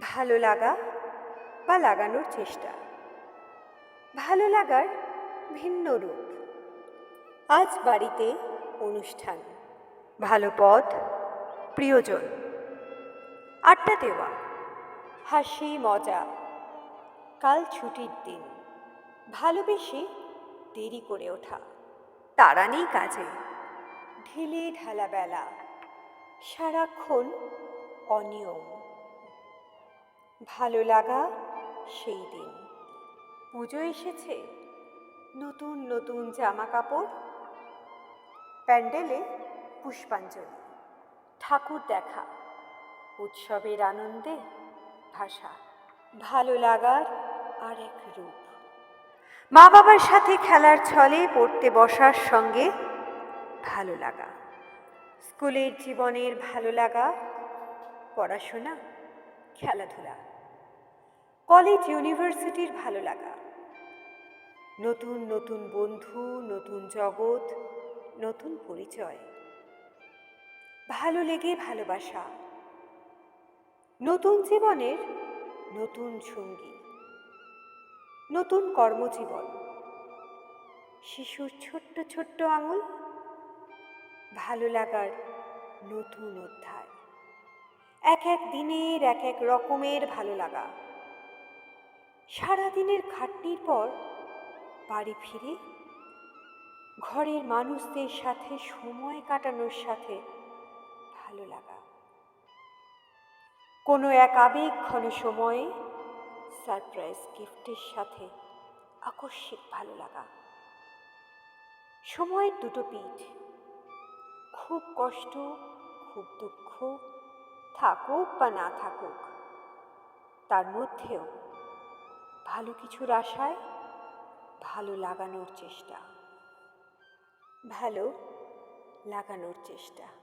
ভালো লাগা বা লাগানোর চেষ্টা। ভালো লাগার ভিন্ন রূপ। আজ বাড়িতে অনুষ্ঠান। ভালো পদ প্রিয়জন। আড্ডা দেওয়া। হাসি, মজা। কাল ছুটির দিন। ভালোবেসে দেরি করে ওঠা। তারা নেই কাজে। ঢিলে ঢালা বেলা সারাক্ষণ অনিয়ম। ভালো লাগা সেই দিন। পুজো এসেছে, নতুন নতুন জামা কাপড় প্যান্ডেলে পুষ্পাঞ্জলি, ঠাকুর দেখা, উৎসবের আনন্দে ভাষা, ভালো লাগার আর এক রূপ। মা বাবার সাথে খেলার ছলে পড়তে বসার সঙ্গে ভালো লাগা, স্কুলের জীবনের ভালো লাগা, পড়াশোনা, খেলাধুলা। কলেজ ইউনিভার্সিটির ভালো লাগা। নতুন নতুন বন্ধু, নতুন জগৎ, নতুন পরিচয়। ভালো লেগে ভালোবাসা। নতুন জীবনের নতুন সঙ্গী। নতুন কর্মজীবন। শিশুর ছোট্ট ছোট্ট আঙুল ভালো লাগার নতুন অধ্যায়। এক এক দিনের, এক এক রকমের ভালো লাগা। সারাদিনের খাটনির পর বাড়ি ফিরে ঘরের মানুষদের সাথে সময় কাটানোর সাথে ভালো লাগা। কোনো এক আবেগ ঘন সময়ে সারপ্রাইজ গিফটের সাথে আকস্মিক ভালো লাগা। সময়ের দুটো পিঠ, খুব কষ্ট, খুব দুঃখ, থাকুক বা না থাকুক, তার মধ্যেও ভালো কিছুর আশায় ভালো লাগানোর চেষ্টা। ভালো লাগানোর চেষ্টা।